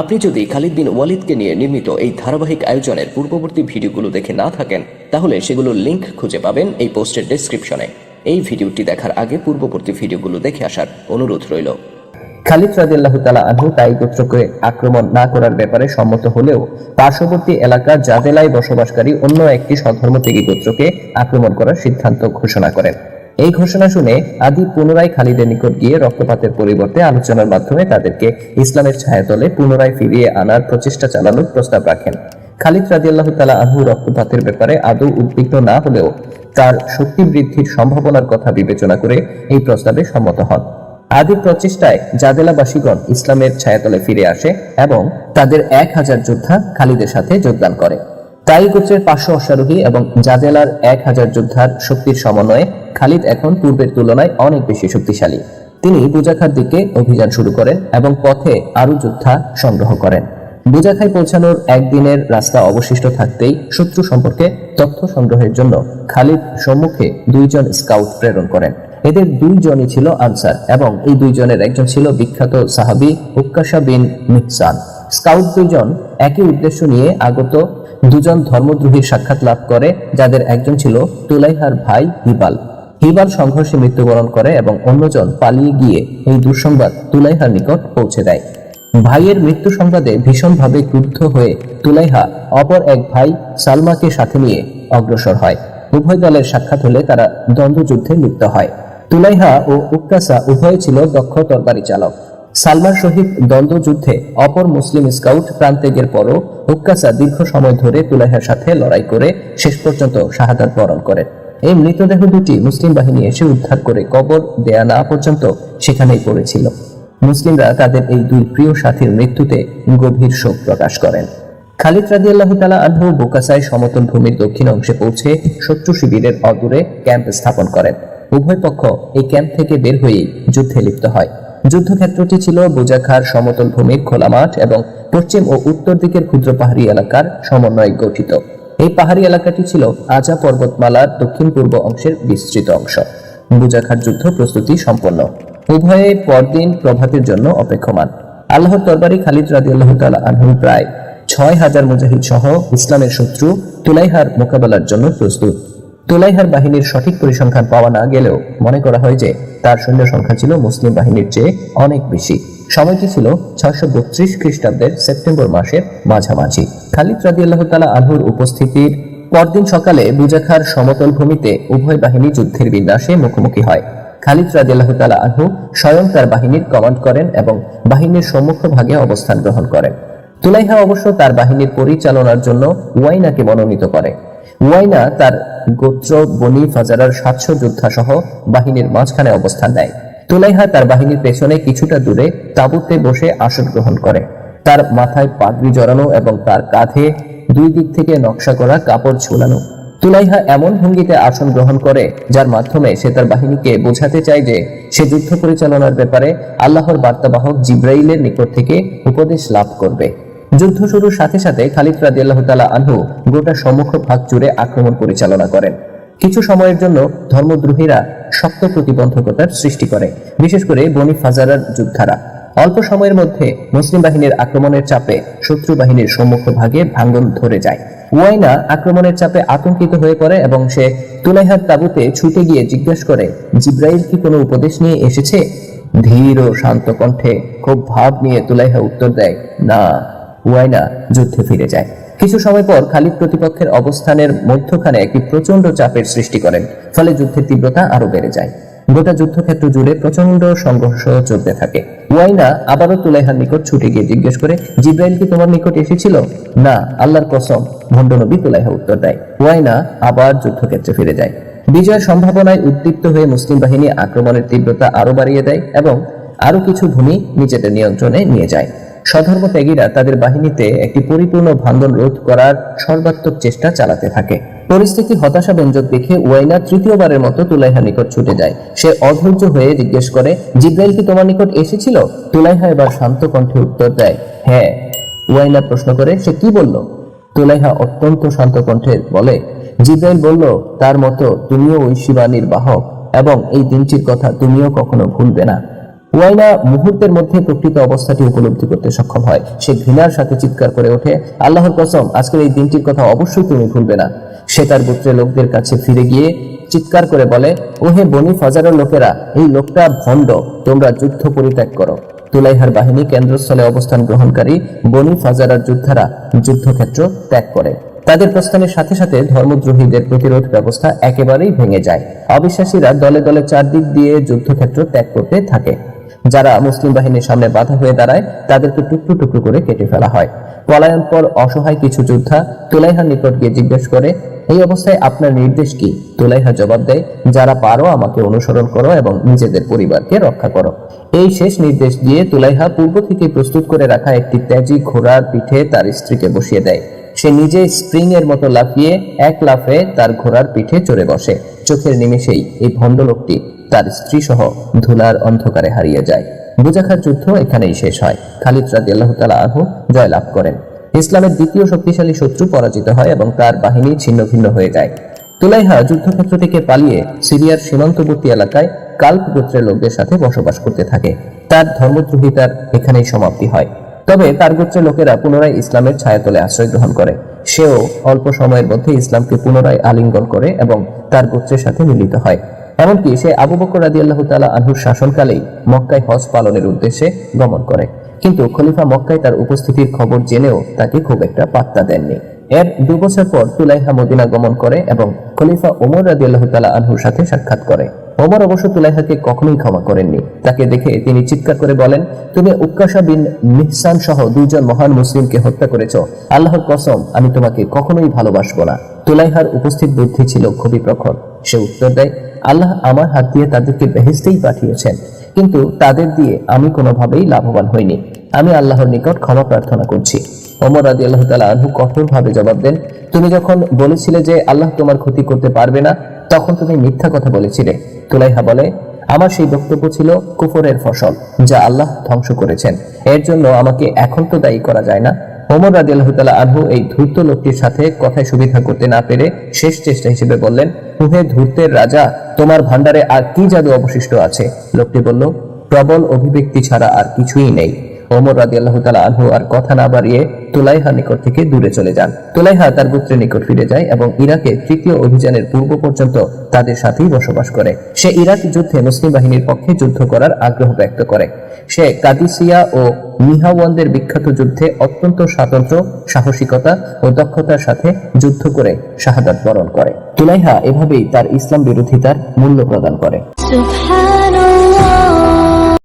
আপনি যদি খালিদ বিন ওয়ালিদকে নিয়ে নির্মিত এই ধারাবাহিক আয়োজনের পূর্ববর্তী ভিডিওগুলো দেখে না থাকেন, তাহলে সেগুলোর লিংক খুঁজে পাবেন এই পোস্টের ডেসক্রিপশনে এই ভিডিওটি দেখার আগে পূর্ববর্তী ভিডিওগুলো দেখে আসার অনুরোধ রইল। খালিদ রাদিয়াল্লাহু তাআলা আনহু তাই গোত্রকে আক্রমণ না করার ব্যাপারে সম্মত হলেও পার্শ্ববর্তী এলাকার জাদেলায় বসবাসকারী অন্য একটি স্বধর্মত্যাগী গোত্রকে আক্রমণ করার সিদ্ধান্ত ঘোষণা করেন। এই ঘোষণা শুনে আদি পুনরায় খালিদের নিকট গিয়ে রক্তপাতের পরিবর্তে আলোচনার মাধ্যমে তাদেরকে ইসলামের ছায়াতলে পুনরায় ফিরিয়ে আনার প্রচেষ্টা চালানোর প্রস্তাব রাখেন। খালিদ রাদিয়াল্লাহু তাআলা আনহু রক্তপাতের ব্যাপারে আদৌ উদ্বিগ্ন না হলেও তার শক্তি বৃদ্ধির সম্ভাবনার কথা বিবেচনা করে এই প্রস্তাবে সম্মত হন। আদির প্রচেষ্টায় জাদেলাবাসীগণ ইসলামের ছায়াতলে ফিরে আসে এবং তাদের এক হাজার যোদ্ধা খালিদের সাথে যোগদান করে। তাই গোত্রের পাঁচশো অশ্বারোহী এবং জাজেলার এক হাজার যোদ্ধার শক্তির সমন্বয়ে খালিদ এখন পূর্বের তুলনায় অনেক বেশি শক্তিশালী। তিনি বুজাখার দিকে অভিযান শুরু করেন এবং পথে আরও যোদ্ধা সংগ্রহ করেন। বুজাখায় পৌঁছানোর একদিনের রাস্তা অবশিষ্ট থাকতেই শত্রু সম্পর্কে তথ্য সংগ্রহের জন্য খালিদ সম্মুখে দুইজন স্কাউট প্রেরণ করেন। এদের দুইজনই ছিল আনসার এবং এই দুইজনের একজন ছিল বিখ্যাত সাহাবি উক্কাশা বিন মিহসান স্কাউট দুইজন একই উদ্দেশ্য নিয়ে আগত দুজন ধর্মদ্রোহীর সাক্ষাৎ লাভ করে, যাদের একজন ছিল তুলাইহার ভাই হিবাল। হিবাল সংঘর্ষে মৃত্যুবরণ করে এবং অন্যজন পালিয়ে গিয়ে এই দুঃসংবাদ তুলাইহার নিকট পৌঁছে দেয়। ভাইয়ের মৃত্যু সংবাদে ভীষণভাবে ক্রুদ্ধ হয়ে তুলাইহা অপর এক ভাই সালমাকে সাথে নিয়ে অগ্রসর হয়। উভয় দলের সাক্ষাৎ হলে তারা দ্বন্দ্বযুদ্ধে লিপ্ত হয়। তুলাইহা ও উক্কাসা উভয় ছিল দক্ষ তরবারি চালক সালমার সহিত দ্বন্দ্বযুদ্ধে অপর মুসলিম স্কাউট প্রান্তেগের পরও উক্কাসা দীর্ঘ সময় ধরে তুলাইহার সাথে লড়াই করে শেষ পর্যন্ত শাহাদাত বরণ করেন। এই মৃতদেহ দুটি মুসলিম বাহিনী এসে উদ্ধার করে কবর দেয়া না পর্যন্ত সেখানেই পড়েছিল। মুসলিমরা তাদের এই দুই প্রিয় সাথীর মৃত্যুতে গভীর শোক প্রকাশ করেন। খালিদ রাদিয়াল্লাহ তালা আনহু বোকাসায় সমতল ভূমির দক্ষিণ অংশে পৌঁছে শত্রু শিবিরের অদূরে ক্যাম্প স্থাপন করেন। উভয় পক্ষ এই ক্যাম্প থেকে বের হয়েই যুদ্ধে লিপ্ত হয়। যুদ্ধক্ষেত্রটি ছিল বোজাখার সমতল ভূমির খোলা মাঠ এবং পশ্চিম ও উত্তর দিকের ক্ষুদ্র পাহাড়ি এলাকার সমন্বয়ে গঠিত। এই পাহাড়ি এলাকাটি ছিল আজা পর্বতমালার দক্ষিণ পূর্ব অংশের বিস্তৃত অংশ। বুজাখার যুদ্ধ প্রস্তুতি সম্পন্ন। উভয়ে পরদিন প্রভাতের জন্য অপেক্ষমান। আল্লাহর তরবারি খালিদ রাদিয়াল্লাহ তাআলা আনহু প্রায় ছয় হাজার মুজাহিদ সহ ইসলামের শত্রু তুলাইহার মোকাবেলার জন্য প্রস্তুত। তুলাইহার বাহিনীর সঠিক পরিসংখ্যান পাওয়া না গেলেও মনে করা হয় যে তার সৈন্য সংখ্যা ছিল মুসলিম বাহিনীর চেয়ে অনেক বেশি। সময়টি ছিল ছয়শো বত্রিশ খ্রিস্টাব্দের সেপ্টেম্বর মাসের মাঝামাঝি। খালিদ রাদিয়াল্লাহ তাআলা আনহুর উপস্থিতির পরদিন সকালে বুজাখার সমতল ভূমিতে উভয় বাহিনী যুদ্ধের বিন্যাসে মুখোমুখি হয়। খালিদ রাদিয়াল্লাহ তালা আনহু স্বয়ং তার বাহিনীর কমান্ড করেন এবং বাহিনীর সম্মুখ ভাগে অবস্থান গ্রহণ করেন। তুলাইহা অবশ্য তার বাহিনীর পরিচালনার জন্য ওয়াইনাকে মনোনীত করে। ওয়াইনা তার গোত্র বনি ফাজারার সাতশো যোদ্ধা সহ বাহিনীর মাঝখানে অবস্থান নেয়। তুলাইহা তার বাহিনীর পেছনে কিছুটা দূরে তাঁবুতে বসে আসন গ্রহণ করে। তার মাথায় পাগড়ি জড়ানো এবং তার কাঁধে দুই দিক থেকে নকশা করা কাপড় ঝুলানো। তুলাইহা এমন ভঙ্গিতে আসন গ্রহণ করে, যার মাধ্যমে সে তার বাহিনীকে বোঝাতে চায় যে সে যুদ্ধ পরিচালনার ব্যাপারে আল্লাহর বার্তাবাহক জিব্রাইলের নিকট থেকে উপদেশ লাভ করবে। যুদ্ধ শুরুর সাথে সাথে খালিদ রাদিয়াল্লাহ তাআলা আনহু গোটা সম্মুখ ভাগ জুড়ে আক্রমণ পরিচালনা করেন। কিছু সময়ের জন্য ধর্মদ্রোহীরা শক্ত প্রতিবন্ধকতার সৃষ্টি করে, বিশেষ করে বনি ফাজারার যোদ্ধারা। অল্প সময়ের মধ্যে মুসলিম বাহিনীর আক্রমণের চাপে শত্রু বাহিনীর সম্মুখ ভাগে ভাঙ্গন ধরে যায়। ওয়াইনা আক্রমণের চাপে আতঙ্কিত হয়ে পড়ে এবং সে তুলাইহার তাবুতে ছুটে গিয়ে জিজ্ঞাসা করে, জিব্রাইল কি কোনো উপদেশ নিয়ে এসেছে? ধীর ও শান্ত কণ্ঠে খুব ভাব নিয়ে তুলাইহা উত্তর দেয়, না। ওয়াইনা যুদ্ধে ফিরে যায়। কিছু সময় পর খালিদ প্রতিপক্ষের অবস্থানের মধ্যখানে একটি প্রচণ্ড চাপের সৃষ্টি করেন, ফলে যুদ্ধের তীব্রতা আরও বেড়ে যায়। গোটা যুদ্ধক্ষেত্র জুড়ে প্রচণ্ড সংঘর্ষ চলতে থাকে। ওয়াইনা আবারও তুলাইহার নিকট ছুটে গিয়ে জিজ্ঞেস করে, জিব্রাইল কি তোমার নিকট এসেছিল? না, আল্লাহর কসম, ভণ্ডনবী তুলাইহা উত্তর দেয়। ওয়াইনা আবার যুদ্ধক্ষেত্রে ফিরে যায়। বিজয়ের সম্ভাবনায় উদ্দীপ্ত হয়ে মুসলিম বাহিনী আক্রমণের তীব্রতা আরও বাড়িয়ে দেয় এবং আরও কিছু ভূমি নিজেদের নিয়ন্ত্রণে নিয়ে যায়। সধর্ম ত্যাগীরা তাদের বাহিনীতে একটি পরিপূর্ণ ভাঙ্গন রোধ করার সর্বাত্মক চেষ্টা চালাতে থাকে। পরিস্থিতি হতাশাব্যঞ্জক দেখে ওয়াইনা তৃতীয়বারের মতো তুলাইহা নিকট ছুটে যায়। সে অধৈর্য হয়ে জিজ্ঞেস করে, জিব্রাইল কি তোমার নিকট এসেছিল? তুলাইহা এবার শান্ত কণ্ঠে উত্তর দেয় হ্যাঁ। ওয়াইনা প্রশ্ন করে, সে কি বলল? তুলাইহা অত্যন্ত শান্ত কণ্ঠে বলে, জিব্রাইল বলল, তার মতো তুমিও ঐশীবাণীর বাহক এবং এই দিনটির কথা তুমিও কখনো ভুলবে না। ওয়াইনা মুহূর্তের মধ্যে প্রকৃত অবস্থাটি উপলব্ধি করতে সক্ষম হয়। সে ঘৃণার সাথে চিৎকার করে ওঠে, আল্লাহর কসম, আজকের এই দিনটির কথা অবশ্যই তুমি ভুলবে না। সে তার গোত্রের লোকদের কাছে ফিরে গিয়ে চিৎকার করে বলে, ওহে বনি ফাজারের লোকেরা, এই লোকটা ভণ্ড, তোমরা যুদ্ধ পরিত্যাগ করো। তুলাইহার বাহিনী কেন্দ্রস্থলে অবস্থান গ্রহণকারী বনি ফাজারার যোদ্ধারা যুদ্ধক্ষেত্র ত্যাগ করে। তাদের প্রস্থানের সাথে সাথে ধর্মদ্রোহীদের প্রতিরোধ ব্যবস্থা একেবারেই ভেঙে যায়। অবিশ্বাসীরা দলে দলে চারদিক দিয়ে যুদ্ধক্ষেত্র ত্যাগ করতে থাকে। যারা মুসলিম বাহিনীর সামনে বাধা হয়ে দাঁড়ায়, তাদেরকে টুকরো টুকরো করে কেটে ফেলা হয়। পলায়ন পর অসহায় কিছু যোদ্ধা তুলাইহার নিকট গিয়ে জিজ্ঞেস করে, এই অবস্থায় আপনার নির্দেশ কি? তুলাইহা জবাব দেয়, যারা পারো আমাকে অনুসরণ করো এবং নিজেদের পরিবারকে রক্ষা করো। এই শেষ নির্দেশ দিয়ে তুলাইহা পূর্ব থেকে প্রস্তুত করে রাখা একটি ত্যাজি ঘোড়ার পিঠে তার স্ত্রীকে বসিয়ে দেয়। সে নিজে স্প্রিং এর মতো লাফিয়ে, এক লাফে তার ঘোড়ার পিঠে চড়ে বসে। চোখের নিমেষেই এই ভণ্ড লোকটি তার স্ত্রী সহ ধুলার অন্ধকারে হারিয়ে যায়। বুজাখার যুদ্ধ এখানেই শেষ হয়। খালিদ রাজি আল্লাহ তালা আহু জয়লাভ করেন। ইসলামের দ্বিতীয় শক্তিশালী শত্রু পরাজিত হয় এবং তার বাহিনী ছিন্ন ভিন্ন হয়ে যায়। তুলাইহা যুদ্ধক্ষেত্র থেকে পালিয়ে সিরিয়ার সীমান্তবর্তী এলাকায় কাল্প গোত্রের লোকদের সাথে বসবাস করতে থাকে। তার ধর্মদ্রোহিতার এখানেই সমাপ্তি হয়। তবে তার গোত্রের লোকেরা পুনরায় ইসলামের ছায়াতলে আশ্রয় গ্রহণ করে। সেও অল্প সময়ের মধ্যে ইসলামকে পুনরায় আলিঙ্গন করে এবং তার গোত্রের সাথে মিলিত হয়। এমনকি সে আবু বকর রাজি আল্লাহ তালা আনহুর শাসনকালেই মক্কায় হজ পালনের উদ্দেশ্যে গমন করে। কিন্তু খলিফা মক্কায় তার উপস্থিতির খবর জেনেও তাকে খুব একটা পাত্তা দেননি। এর দু বছর পর তুলাইহা মদিনা গমন করে এবং খলিফা ওমর রাজি আল্লাহ তালা আনহুর সাথে সাক্ষাৎ করে। ওমর অবশ্য তুলাইহাকে কখনোই ক্ষমা করেননি। তাকে দেখে তিনি চিৎকার করে বলেন, তুমি উক্কাশা বিন মিহসান সহ দুইজন মহান মুসলিমকে হত্যা করেছ। আল্লাহর কসম, আমি তোমাকে কখনোই ভালোবাসবো না। তুলাইহার উপস্থিত বুদ্ধি ছিল খুবই প্রখর। সে উত্তর দেয়, আল্লাহ আমার হাত দিয়ে তাদেরকে বেহেস্তেই পাঠিয়েছেন, কিন্তু তাদের দিয়ে আমি কোনোভাবেই লাভবান হইনি। আমি আল্লাহর নিকট ক্ষমা প্রার্থনা করছি। ওমর রাজি আল্লাহ তালা আনহু কঠোরভাবে জবাব দেন, তুমি যখন বলেছিলে যে আল্লাহ তোমার ক্ষতি করতে পারবে না তখন তুমি মিথ্যা কথা বলেছিলে। তুলাইহা বলে, আমার সেই বক্তব্য ছিল কুফরের ফসল, যা আল্লাহ ধ্বংস করেছেন। এর জন্য আমাকে এখন তো দায়ী করা যায় না। ওমর রাজি আল্লাহ তালা আনহু এই ধূর্ত লোকটির সাথে কথায় সুবিধা করতে না পেরে শেষ চেষ্টা হিসেবে বললেন হুহে ধূর্তের রাজা, তোমার ভান্ডারে আর কি জাদু অবশিষ্ট আছে? লোকটি বলল, প্রবল অভিব্যক্তি ছাড়া আর কিছুই নেই। ওমর রাজি আল্লাহ তালা আনহু আর কথা না বাড়িয়ে তুলাইহা নিকট থেকে দূরে চলে যান। তুলাইহা তার গোত্রের নিকট ফিরে যায় এবং ইরাকে তৃতীয় অভিযানের পূর্ব পর্যন্ত তাদের সাথেই বসবাস করে। সে ইরাক যুদ্ধে মুসলিম বাহিনীর পক্ষে যুদ্ধ করার আগ্রহ ব্যক্ত করে। সে কাদিসিয়া ও মিহাওয়ানদের বিখ্যাত যুদ্ধে অত্যন্ত স্বাতন্ত্র সাহসিকতা ও দক্ষতার সাথে যুদ্ধ করে শাহাদাত বরণ করে। তুলাইহা এভাবেই তার ইসলাম বিরোধিতার মূল্য প্রদান করে।